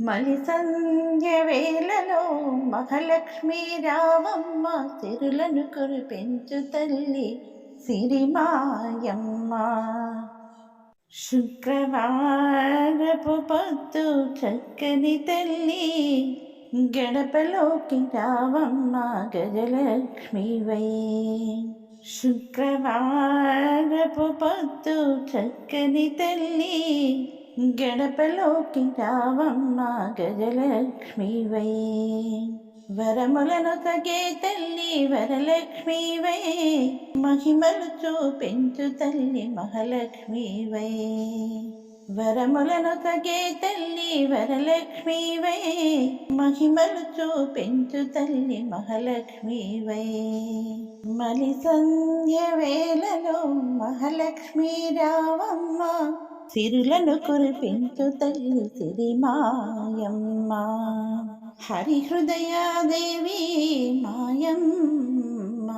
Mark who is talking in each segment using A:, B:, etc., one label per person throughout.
A: మలి సంధ్య వేళలో మహాలక్ష్మి రావమ్మ సిరులను కురిపెంచు తల్లి సిరిమాయమ్మ. శుక్రవారపు పొద్దు చక్కని తల్లి గడపలోకి రావమ్మ గజలక్ష్మివై శుక్రవారపు పొద్దు చక్కని తల్లి గడపలోకి రావమ్మ గజలక్ష్మివై. వరములను తగే తల్లి వరలక్ష్మివై. మహిమలు చూపించు తల్లి మహాలక్ష్మివై. వరములను తగే తల్లి వరలక్ష్మివై. మహిమలు చూపించు తల్లి మహాలక్ష్మివై. మలి సంధ్య వేళలో మహాలక్ష్మి రావమ్మ సిరులను కురిపించు తల్లి సిరిమాయమ్మ హరి హృదయాదేవి మాయమ్మ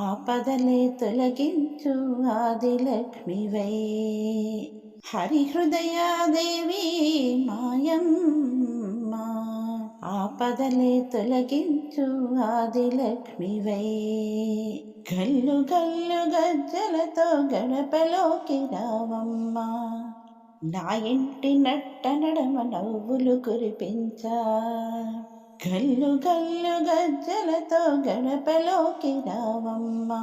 A: ఆపదలే తొలగించు ఆదిలక్ష్మివై హరి హృదయాదేవి మాయమ్మ ఆపదలే తొలగించు ఆది ఆదిలక్ష్మివై గల్లు గల్లు గజ్జలతో గడపలోకి రావమ్మా. నా ఇంటి నట్ట నడమ నవ్వులు కురిపించా. గల్లు గల్లు గజ్జలతో గడపలోకి రావమ్మా.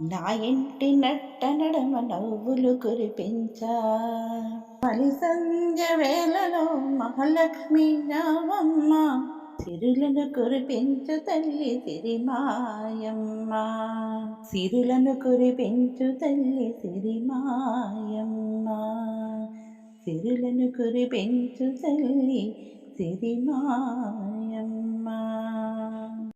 A: నా ఇంటి నట్ట నడమ నవ్వులు కురిపించా. మలి సంధ్య వేళలో మహాలక్ష్మి రావమ్మ. సిరులను కురిపించు తల్లి సిరిమాయమ్మ. సిరులను కురిపించు తల్లి సిరిమాయమ్మ. సిరులను కురిపించు తల్లి సిరిమాయమ్మ.